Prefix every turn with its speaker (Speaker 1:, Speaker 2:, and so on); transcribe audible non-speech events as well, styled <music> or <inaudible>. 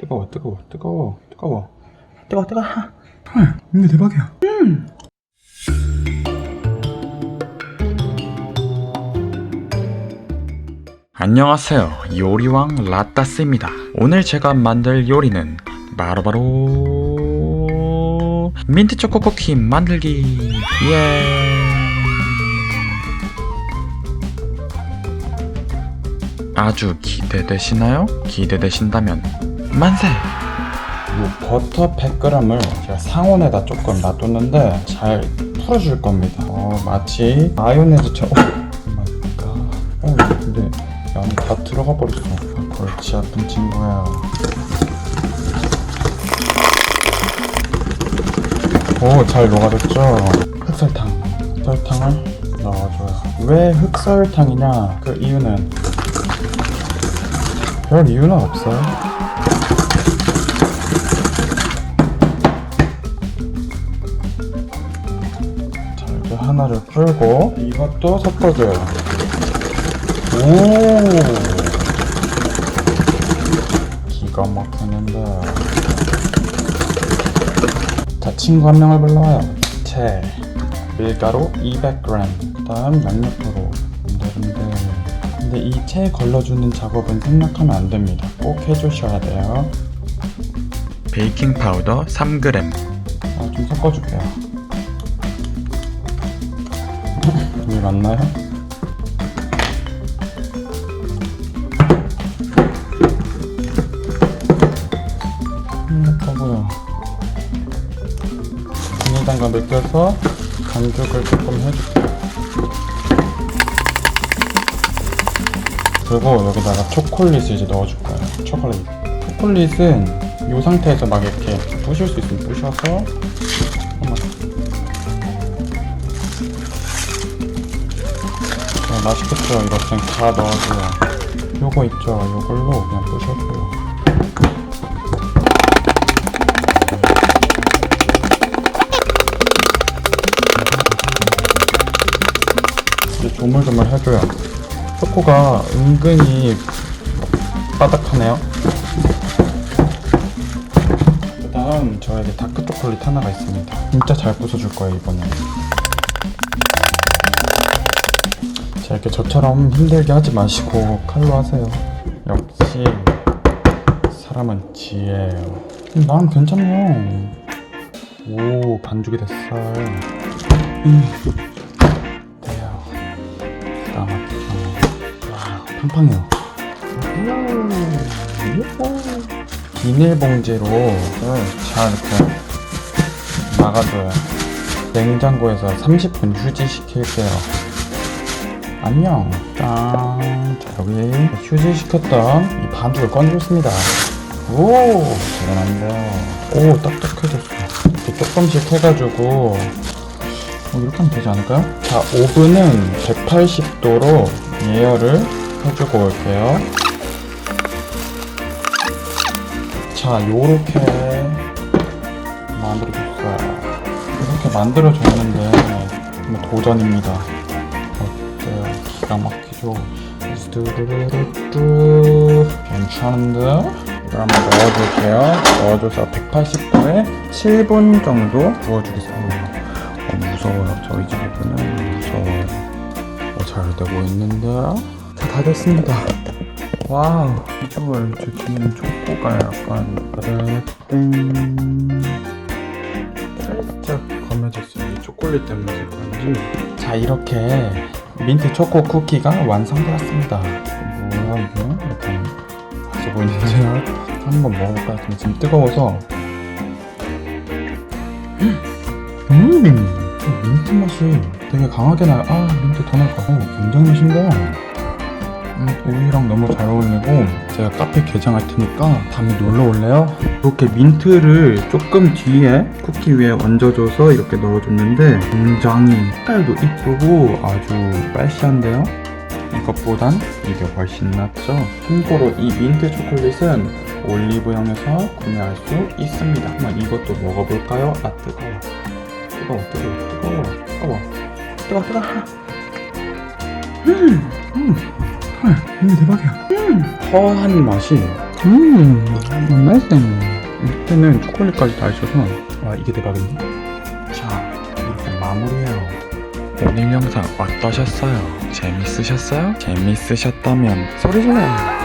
Speaker 1: 뜨거워 뜨거워 뜨거워 뜨거워. 뜨거워 뜨거워. 헐 이게 대박이야. 안녕하세요. 요리왕 라따스입니다. 오늘 제가 만들 요리는 바로 바로 민트 초코 쿠키 만들기. 예. 아주 기대되시나요? 기대되신다면 만세! 이 버터 100g을 제가 상온에다 조금 놔뒀는데 잘 풀어줄 겁니다. 어, 마치 마요네즈처럼. <laughs> 오 마이 갓. 어, 근데 양이 다 들어가 버렸어. 아, 골치 아픈 친구야. 오, 잘 녹아졌죠? 흑설탕. 설탕을 넣어줘요. 왜 흑설탕이냐? 그 이유는 별 이유는 없어요. 하나를 풀고 이것도 섞어줘요. 오, 기가 막히는데. 자, 친구 한 명을 불러와요. 채, 밀가루 200g, 그 다음 양념으로 흔들흔들. 근데 이 채 걸러주는 작업은 생략하면 안 됩니다. 꼭 해주셔야 돼요. 베이킹 파우더 3g. 아, 좀 섞어줄게요. 이게 맞나요? 생각하고요. 비닐장갑 벗겨서 반죽을 조금 해줄게요. 그리고 여기다가 초콜릿을 이제 넣어줄 거예요. 초콜릿. 초콜릿은 이 상태에서 막 이렇게 부실 수 있으면 부셔서 네, 맛있겠죠? 이렇게 그냥 다 넣어줘요. 요거 있죠? 요걸로 그냥 부셔줘요. 이제 조물조물 해줘요. 초코가 은근히 바닥하네요. 그 다음 저에게 다크 초콜릿 하나가 있습니다. 진짜 잘 부숴줄 거예요, 이번에. 자, 이렇게 저처럼 힘들게 하지 마시고 칼로 하세요. 역시 사람은 지혜예요. 음, 난 괜찮네요. 오, 반죽이 됐어요. 음. 돼요. 막히죠. 와, 팡팡해요. 비닐봉지로 잘 이렇게 막아줘요. 냉장고에서 30분 휴지시킬게요. 안녕. 짠. 자, 여기 휴지시켰던 이 반죽을 꺼내줬습니다. 오, 대단한데요. 오, 딱딱해졌어. 이렇게 조금씩 해가지고 어, 이렇게 하면 되지 않을까요? 자, 오븐은 180도로 예열을 해주고 올게요. 자, 요렇게 만들어줬어요. 이렇게 만들어줬는데 도전입니다. 기가 막히죠? 뚜루루루뚜 괜찮은데? 이걸 한번 넣어줄게요. 넣어줘서 180도에 7분 정도 구워주겠습니다. 어, 무서워요. 저희 집은 무서워요. 어, 잘 되고 있는데요? 자, 다 됐습니다. 와우. 비주얼, 저 뒤에는 초코가 약간, 땡. 살짝 검해졌어요. 이 초콜릿 때문에 그런지. 자, 이렇게 민트 초코 쿠키가 완성되었습니다. 뭐야, 이게? 약간 맛있어 보이는데요? <laughs> 한번 먹어볼까요? 근데 지금 뜨거워서. 음! 민트 맛이 되게 강하게 나요. 아, 민트 더 날까? 어, 굉장히 신기해요. 음, 우유랑 너무 잘 어울리고 제가 카페 개장할 테니까 다음에 놀러 올래요? 이렇게 민트를 조금 뒤에 쿠키 위에 얹어줘서 이렇게 넣어줬는데 굉장히 색깔도 이쁘고 아주 빨시한데요? 이것보단 이게 훨씬 낫죠? 참고로 이 민트 초콜릿은 올리브영에서 구매할 수 있습니다 한번 이것도 먹어볼까요? 아 뜨거워 뜨거워 뜨거워 뜨거워 뜨거워 뜨거워 뜨거워 음, 음. 헐, 이게 대박이야. 음. 허한 맛이 음, amazing. 밑에는 초콜릿까지 다 있어서 와 이게 대박인데? 자 이렇게 마무리해요. 오늘 영상 어떠셨어요? 재밌으셨어요? 재밌으셨다면 소리 질러!